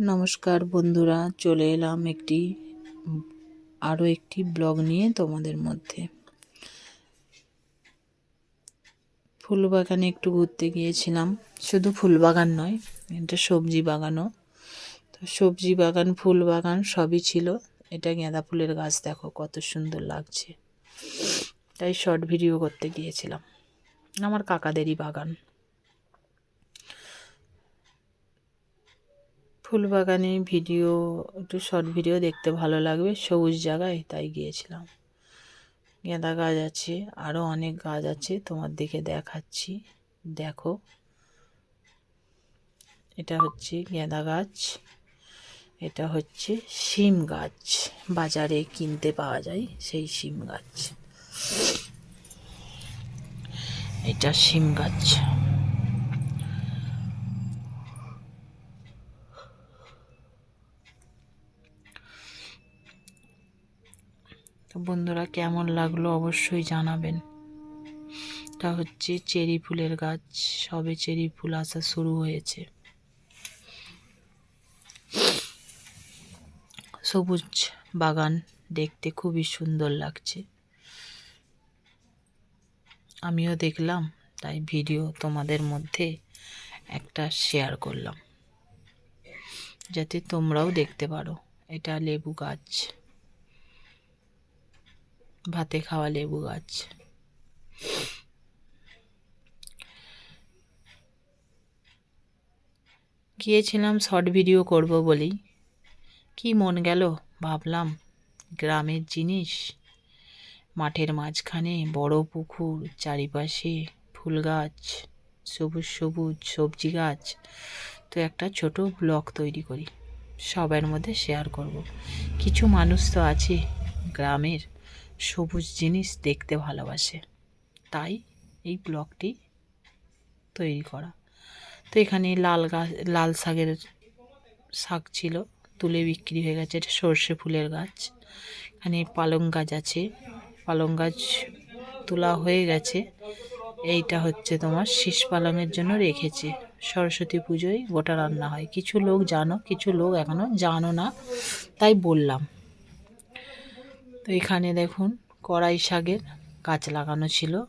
নমস্কার বন্ধুরা, চলে এলাম একটি, আরও একটি ব্লগ নিয়ে তোমাদের মধ্যে। ফুল বাগানে একটু ঘুরতে গিয়েছিলাম। শুধু ফুল বাগান নয়, এটা সবজি বাগানও। তো সবজি বাগান ফুল বাগান সবই ছিল। এটা গাঁদা ফুলের গাছ, দেখো কত সুন্দর লাগছে। তাই শর্ট ভিডিও করতে গিয়েছিলাম। আমার কাকাদেরই বাগান। ফুল বাগানে ভিডিও, একটু শর্ট ভিডিও দেখতে ভালো লাগবে। সবুজ জায়গায় তাই গিয়েছিলাম। গেঁদা গাছ আছে আরও অনেক গাছ আছে, তোমার দিকে দেখাচ্ছি। দেখো। এটা হচ্ছে গেঁদা গাছ। এটা হচ্ছে শিম গাছ। বাজারে কিনতে পাওয়া যায় সেই শিম গাছ। এটা শিম গাছ। তো বন্ধুরা কেমন লাগল অবশ্যই জানাবেন। তা হচ্ছে চেরি ফুলের গাছ, সবে চেরি ফুল আসা শুরু হয়েছে। সবুজ বাগান দেখতে খুবই সুন্দর লাগছে। আমিও দেখলাম, তাই ভিডিও তোমাদের মধ্যে একটা শেয়ার করলাম। যাতে তোমরাও দেখতে পারো, এটা লেবু গাছ। ভাতে খাওয়া লেবু গাছ। গিয়েছিলাম শর্ট ভিডিও করব বলেই। কি মন গেল? ভাবলাম, গ্রামের জিনিস। মাঠের মাঝখানে বড় পুকুর, চারিপাশে ফুল গাছ, সবুজ সবুজ সবজি গাছ। তো একটা ছোট ব্লগ তৈরি করি, সবার মধ্যে শেয়ার করব। কিছু মানুষ তো আছে গ্রামের। সবুজ জিনিস দেখতে ভালোবাসে। তাই এই ব্লগটি তৈরি করা। তো এখানে লাল গাছ লাল শাকের শাক ছিল, তুলে বিক্রি হয়ে গেছে। এটা সর্ষে ফুলের গাছ। এখানে পালং গাছ আছে। পালং গাছ তোলা হয়ে গেছে। এইটা হচ্ছে তোমার শীষ পালংয়ের জন্য রেখেছে। সরস্বতী পুজোয় গোটা রান্না হয়। কিছু লোক জানো, কিছু লোক এখনও জানো না। তাই বললাম। তো এখানে দেখুন কড়াই শাকের গাছ লাগানো ছিল।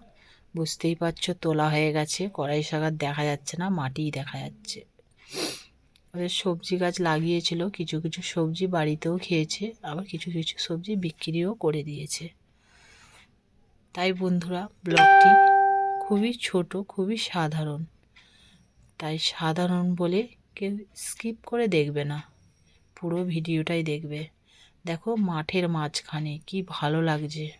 বুঝতেই পারছ তোলা হয়ে গেছে। কড়াই শাক আর দেখা যাচ্ছে না, মাটিই দেখা যাচ্ছে। ওদের সবজি গাছ লাগিয়েছিল, কিছু কিছু সবজি বাড়িতেও খেয়েছে, আবার কিছু কিছু সবজি বিক্রিও করে দিয়েছে। তাই বন্ধুরা, ব্লগটি খুবই ছোট, খুবই সাধারণ। তাই সাধারণ বলে কেউ স্কিপ করে দেখবে না, পুরো ভিডিওটাই দেখবে। দেখো মাঠের মাঝখানে, কি ভালো লাগছে।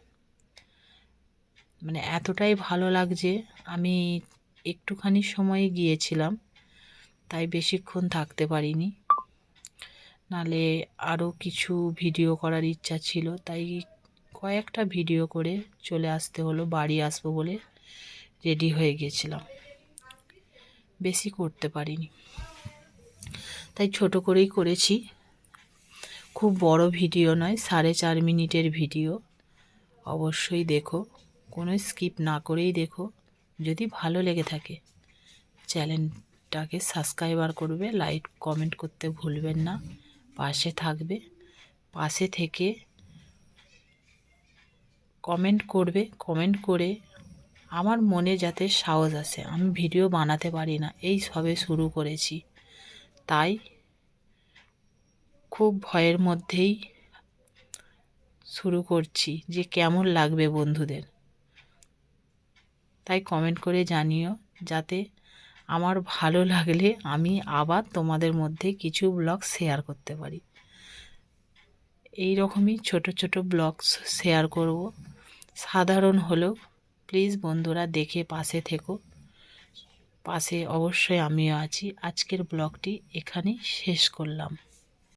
মানে এতটাই ভালো লাগছে, আমি একটুখানি সময় গিয়েছিলাম, তাই বেশিক্ষণ থাকতে পারিনি। নালে আরও কিছু ভিডিও করার ইচ্ছা ছিল, তাই কয়েকটা ভিডিও করে চলে আসতে হলো, বাড়ি আসব বলে রেডি হয়ে গেছিলাম। বেশি করতে পারিনি। তাই ছোট করেই করেছি। খুব বড় ভিডিও নয়, সাড়ে চার মিনিটের ভিডিও। অবশ্যই দেখো, কোনো স্কিপ না করেই দেখো। যদি ভালো লেগে থাকে, চ্যানেলটাকে সাবস্ক্রাইবার করবে, লাইক, কমেন্ট করতে ভুলবেন না। পাশে থাকবে, পাশে থেকে কমেন্ট করবে, কমেন্ট করে আমার মনে যাতে সাহস আসে, আমি ভিডিও বানাতে পারি না, এই সবে শুরু করেছি। তাই খুব ভয়ের মধ্যেই শুরু করছি যে কেমন লাগবে বন্ধুদের। তাই কমেন্ট করে জানিও যাতে আমার ভালো লাগলে আমি আবার তোমাদের মধ্যে কিছু ব্লগ শেয়ার করতে পারি। এই রকমই ছোট ছোট ব্লগ শেয়ার করব। সাধারণ হলেও প্লিজ বন্ধুরা দেখে পাশে থেকো। পাশে অবশ্যই আমিও আছি। আজকের ব্লগটি এখানেই শেষ করলাম।